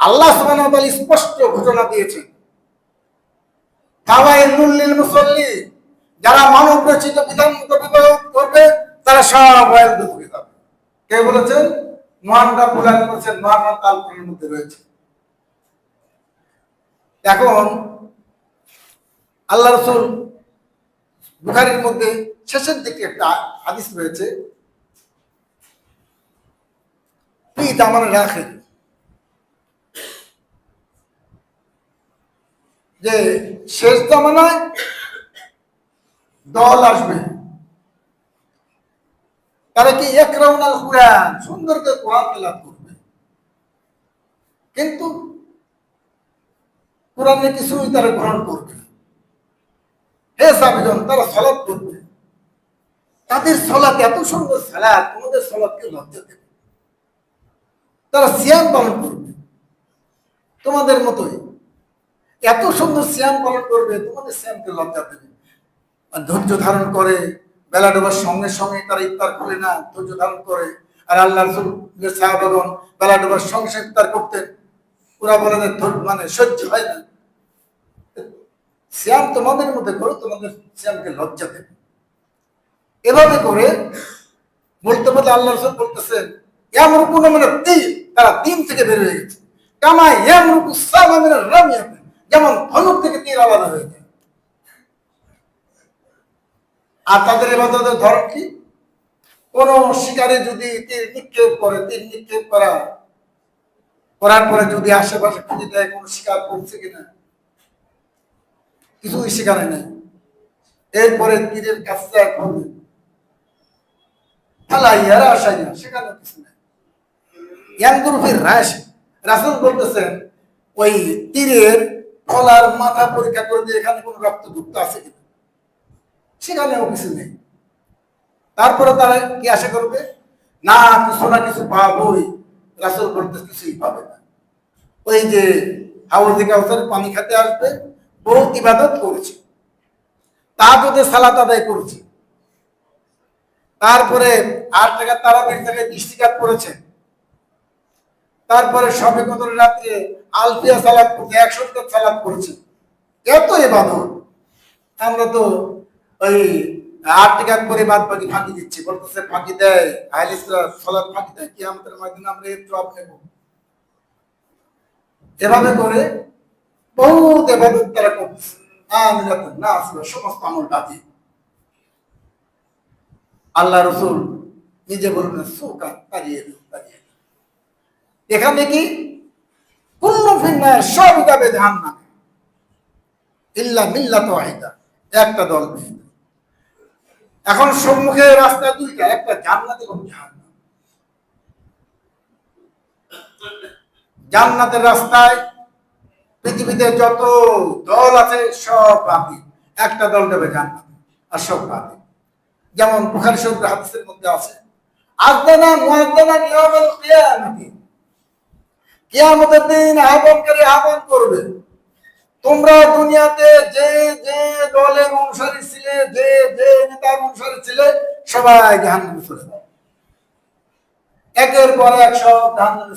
আল্লাহ স্পষ্ট ঘোষণা লিল মুসাল্লি, যারা মানব রচিত বিধান করবে, তারা সব কে বলেছেন? মহান রাব্বুল আলামিন মধ্যে রয়েছে। এখন আল্লাহ রসুল বুখারীর মধ্যে শেষের দিকে একটা যে শেষ জামানায় দল আসবে। তারা কি এক রাউনাল সুন্দর করে কোরআন তেলাওয়াত করবে? কিন্তু কোরআনে কিছুই তারা গ্রহণ করবে। হে সাবিজন তারা সলাপ করবে তাদের সলাপ এত সুন্দর সালাদ তোমাদের সলাপকে লজ্জা দেবে। তারা সিয়াম পালন করবে। তোমাদের মতোই এত সুন্দর শ্যাম পালন করবে, তোমাদের সিয়ামকে লজ্জা দেবে। আর ধৈর্য ধারণ করে, বেলা ডোবার সঙ্গে সঙ্গে তারা ইফতার করে না, ধৈর্য ধারণ করে। আর আল্লাহ রসুল সাহাবাগন বেলা ডোবার সঙ্গে সঙ্গে ইফতার করতেন, ওরা বলে মানে সহ্য হয় না। শ্যাম তোমাদের মধ্যে করো তোমাদের শ্যামকে লজ্জা দেবে। এভাবে করে বলতে বলতে আল্লাহ রসুল বলতেছেন এমন কোনো মানে তিন তারা তিন থেকে বের হয়ে গেছে। কামাই এমন মানে রামিয়া যেমন ধনুক থেকে তীর আলাদা হয়ে যায়। আর তাদের এবাদতের ধরন কি? কোন শিকারে যদি তীর নিক্ষেপ করে, তীর নিক্ষেপ করা, করার পরে যদি আশেপাশে খুঁজে দেয় কোন শিকার করছে কিনা, কিছুই শিকারে নেই। এরপরে তীরের কাছে এক হবে ফালাইয়ারা আসাইয়া সেখানে কিছু নেই। ফির রাশ রাসূল বলতেছেন, ওই তীরের ফলার মাথা পরীক্ষা করে দিয়ে এখানে কোনো রক্ত যুক্ত আছে কিনা? সেখানেও কিছু নেই। তারপরে তারা কি আশা করবে? না, কিছু না কিছু পাবোই। রাসূল বলতে কিছুই পাবে না। ওই যে হাউজে কাউসার পানি খেতে আসবে বহুত ইবাদত করেছে। তাহাজুদে সালাত আদায় করছে। তারপরে আট টাকা তারা থেকে দৃষ্টিঘাত করেছে। তারপরে সবে কদর রাত্রে আলফিয়া সালাদ করছে একশো টাকা সালাদ করেছে এত এবাদত আমরা তো ওই আট করে বাদ বাকি ফাঁকি দিচ্ছি। বলতেছে, ফাঁকি দেয়। আহলিসরা সালাদ ফাঁকি দেয়। কি আমাদের মাধ্যমে আমরা এর জবাব নেব এভাবে করে বহুত এবাদত তারা করতেছে। না, আসলে সমস্ত আমল বাকি আল্লাহ রসুল নিজে বলবেন সুকা তাড়িয়ে দিন তাড়িয়ে এখানে কি? সব যাবে একটা দল এখন সম্মুখে রাস্তা দুইটা, একটা জান্নাত এবং জান্নাতের রাস্তায় পৃথিবীতে যত দল আছে, সব বাকি একটা দল যাবে জান্নাত আর সব বাকি যেমন বুখারী শরীফের হাদিসের মধ্যে আছে মুআযযানা ইয়াউমাল কিয়ামতি। কিয়ামতের দিন আহ্বানকারী আহ্বান করবে। তোমরা দুনিয়াতে যে যে দলের অনুসারী ছিলে, যে যে নেতার অনুসারী ছিলে সবাই জাহান্নামে চলে একের পর এক সব জাহান্নামে